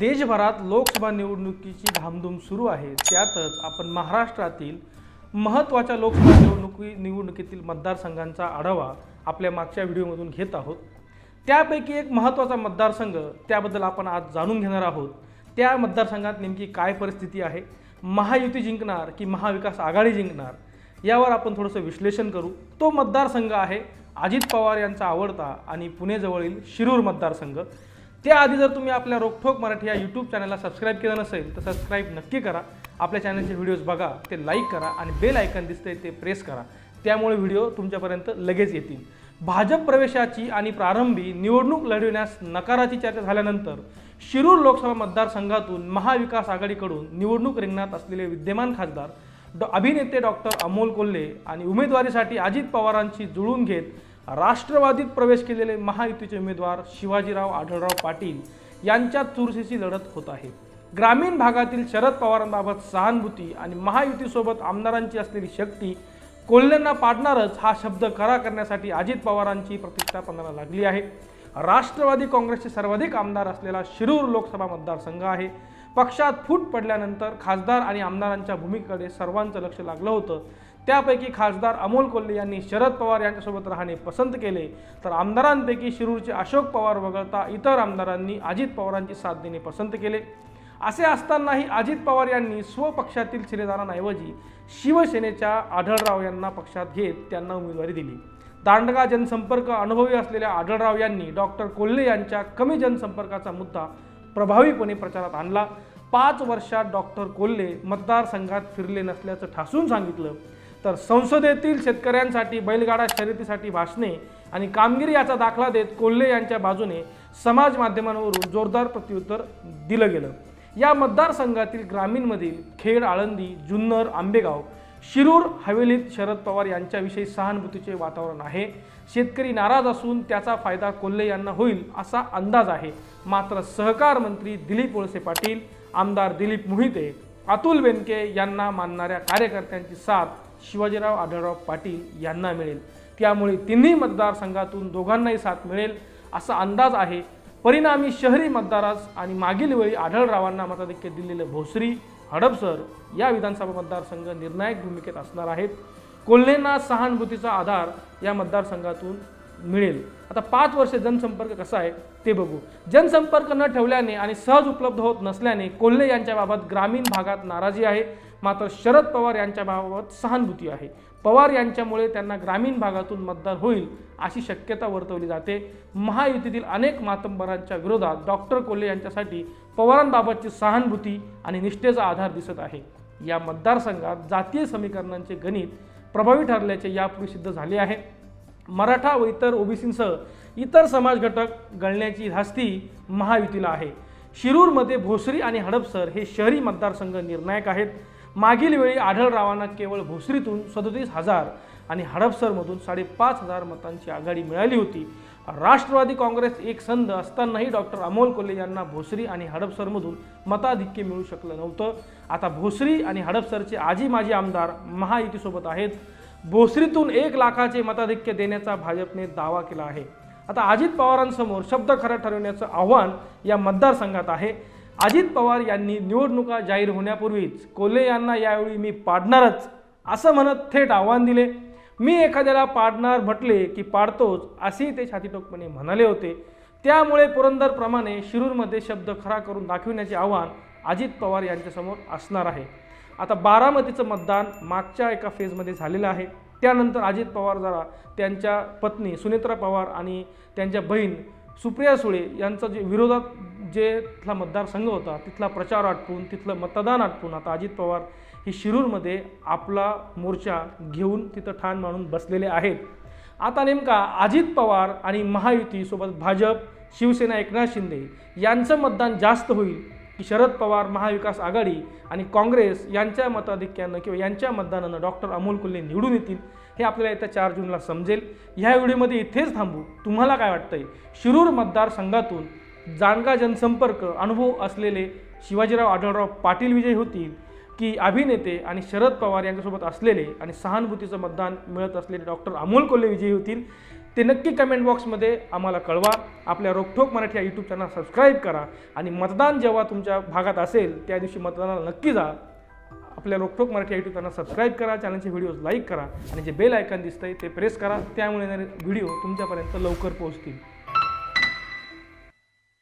देशभरात लोकसभा निवडणुकीची धामधूम सुरू आहे. त्यातच आपण महाराष्ट्रातील महत्त्वाच्या लोकसभा निवडणुकी निवडणुकीतील मतदारसंघांचा आढावा आपल्या मागच्या व्हिडिओमधून घेत आहोत. त्यापैकी एक महत्त्वाचा मतदारसंघ त्याबद्दल आपण आज जाणून घेणार आहोत. त्या मतदारसंघात नेमकी काय परिस्थिती आहे? महायुती जिंकणार की महाविकास आघाडी जिंकणार? यावर आपण थोडंसं विश्लेषण करू. तो मतदारसंघ आहे अजित पवार यांचा आवडता आणि पुणेजवळील शिरूर मतदारसंघ. त्याआधी जर तुम्ही आपल्या रोकठोक मराठी या यूट्यूब चॅनलला सबस्क्राईब केलं नसेल तर सबस्क्राईब नक्की करा. आपल्या चॅनलचे व्हिडिओज बघा ते लाईक करा आणि बेल आयकन दिसतंय ते प्रेस करा. त्यामुळे व्हिडिओ तुमच्यापर्यंत लगेच येतील. भाजप प्रवेशाची आणि प्रारंभी निवडणूक लढविण्यास नकाराची चर्चा झाल्यानंतर शिरूर लोकसभा मतदारसंघातून महाविकास आघाडीकडून निवडणूक रिंगणात असलेले विद्यमान खासदार डॉ अभिनेते डॉक्टर अमोल कोल्हे आणि उमेदवारीसाठी अजित पवारांची जुळून घेत राष्ट्रवादीत प्रवेश केलेले महायुतीचे उमेदवार शिवाजीराव आढळराव पाटील यांच्यात चुरशीची लढत होत आहे. ग्रामीण भागातील शरद पवारांबाबत सहानुभूती आणि महायुतीसोबत आमदारांची असलेली शक्ती कोल्ह्यांना पाडणारच हा शब्द खरा करण्यासाठी अजित पवारांची प्रतिष्ठापणाला लागली आहे. राष्ट्रवादी काँग्रेसचे सर्वाधिक आमदार असलेला शिरूर लोकसभा मतदारसंघ आहे. पक्षात फूट पडल्यानंतर खासदार आणि आमदारांच्या भूमिकेकडे सर्वांचं लक्ष लागलं होतं. त्यापैकी खासदार अमोल कोल्हे यांनी शरद पवार यांच्यासोबत राहणे पसंत केले. तर आमदारांपैकी शिरूरचे अशोक पवार वगळता इतर आमदारांनी अजित पवारांची साथ देणे पसंत केले. असे असतानाही अजित पवार यांनी स्वपक्षातील शिलेदारांऐवजी शिवसेनेच्या आढळराव यांना पक्षात घेत त्यांना उमेदवारी दिली. दांडगा जनसंपर्क अनुभवी असलेल्या आढळराव यांनी डॉक्टर कोल्हे यांच्या कमी जनसंपर्काचा मुद्दा प्रभावीपणे प्रचारात आणला. पाच वर्षात डॉक्टर कोल्हे मतदारसंघात फिरले नसल्याचं ठासून सांगितलं. तर संसदेतील शेतकऱ्यांसाठी बैलगाडा शर्यतीसाठी भाषणे आणि कामगिरी याचा दाखला देत कोल्हे यांच्या बाजूने समाज माध्यमांवरून जोरदार प्रत्युत्तर दिलं गेलं. या मतदारसंघातील ग्रामीणमधील खेड आळंदी जुन्नर आंबेगाव शिरूर हवेलीत शरद पवार यांच्याविषयी सहानुभूतीचे वातावरण आहे. शेतकरी नाराज असून त्याचा फायदा कोल्हे यांना होईल असा अंदाज आहे. मात्र सहकार मंत्री दिलीप वळसे पाटील आमदार दिलीप मोहिते अतुल बेनके यांना मानणाऱ्या कार्यकर्त्यांची साथ शिवाजीराव आढळराव पाटील यांना मिळेल. त्यामुळे तिन्ही मतदारसंघातून दोघांनाही साथ मिळेल असा अंदाज आहे. परिणामी शहरी मतदारास आणि मागील वेळी आढळरावांना मताधिक्य दिलेलं भोसरी हडपसर या विधानसभा मतदारसंघ निर्णायक भूमिकेत असणार आहेत. कोल्हेंना सहानुभूतीचा आधार या मतदारसंघातून मिळेल. आता पाच वर्ष जनसंपर्क कसा आहे ते बघू. जनसंपर्क न ठेवल्याने आणि सहज उपलब्ध होत नसल्याने कोल्हे यांच्याबाबत ग्रामीण भागात नाराजी आहे. मात्र शरद पवार यांच्याबाबत सहानुभूती आहे. पवार यांच्यामुळे त्यांना ग्रामीण भागातून मतदार होईल अशी शक्यता वर्तवली जाते. महायुतीतील अनेक मातंबरांच्या विरोधात डॉक्टर कोल्हे यांच्यासाठी पवारांबाबतची सहानुभूती आणि निष्ठेचा आधार दिसत आहे. या मतदारसंघात जातीय समीकरणांचे गणित प्रभावी ठरल्याचे यापूर्वी सिद्ध झाले आहे. मराठा व इतर ओबीसींसह इतर समाज घटक गळण्याची धास्ती महायुतीला आहे. शिरूरमध्ये भोसरी आणि हडपसर हे शहरी मतदारसंघ निर्णायक आहेत. मागील वेळी आढळरावांना केवळ भोसरीतून सदतीस हजार आणि हडपसरमधून साडेपाच हजार मतांची आघाडी मिळाली होती. राष्ट्रवादी काँग्रेस एक संध असतानाही डॉक्टर अमोल कोल्हे यांना भोसरी आणि हडपसरमधून मताधिक्य मिळू शकलं नव्हतं. आता भोसरी आणि हडपसरचे आजी माजी आमदार महायुतीसोबत आहेत. भोसरीतून एक लाखाचे मताधिक्य देण्याचा भाजपने दावा केला आहे. आता अजित पवारांसमोर शब्द खरा ठरवण्याचं आव्हान या मतदारसंघात आहे. अजित पवार यांनी निवडणुका जाहीर होण्यापूर्वीच कोल्हे यांना यावेळी मी पाडणारच असं म्हणत थेट आव्हान दिले. मी एखाद्याला पाडणार म्हटले की पाडतोच असेही ते छातीटोकपणे म्हणाले होते. त्यामुळे पुरंदरप्रमाणे शिरूरमध्ये शब्द खरा करून दाखविण्याचे आव्हान अजित पवार यांच्यासमोर असणार आहे. आता बारामतीचं मतदान मागच्या एका फेजमध्ये झालेलं आहे. त्यानंतर अजित पवार जरा त्यांच्या पत्नी सुनेत्रा पवार आणि त्यांच्या बहीण सुप्रिया सुळे यांचा जे विरोधात जे तिथला मतदारसंघ होता तिथला प्रचार आटपून तिथलं मतदान आटपून आता अजित पवार हे शिरूरमध्ये आपला मोर्चा घेऊन तिथं ठाण मांडून बसलेले आहेत. आता नेमका अजित पवार आणि महायुतीसोबत भाजप शिवसेना एकनाथ शिंदे यांचं मतदान जास्त होईल की शरद पवार महाविकास आघाडी आणि काँग्रेस यांच्या मताधिक्यानं किंवा यांच्या मतदानानं डॉक्टर अमोल कुल्ले निवडून येतील हे आपल्याला येत्या चार जूनला समजेल. ह्या व्हिडिओमध्ये इथेच थांबू. तुम्हाला काय वाटतंय? शिरूर मतदारसंघातून जाणगा जनसंपर्क अनुभव असलेले शिवाजीराव आढळराव पाटील विजयी होतील की अभिनेते आणि शरद पवार यांच्यासोबत असलेले आणि सहानुभूतीचं मतदान मिळत असलेले डॉक्टर अमोल कोल्हे विजयी होतील? ते नक्की कमेंट बॉक्समध्ये आम्हाला कळवा. आपल्या रोखोक मराठी या यूट्यूब चॅनल सबस्क्राईब करा. आणि मतदान जेव्हा तुमच्या भागात असेल त्या दिवशी मतदानाला नक्की जा. आपल्या रोखोक मराठी यूट्यूब चॅनल सबस्क्राईब करा. चॅनलचे व्हिडिओज लाईक करा. आणि जे बेल आयकॉन दिसतंय ते प्रेस करा. त्यामुळे येणारे व्हिडिओ तुमच्यापर्यंत लवकर पोहोचतील.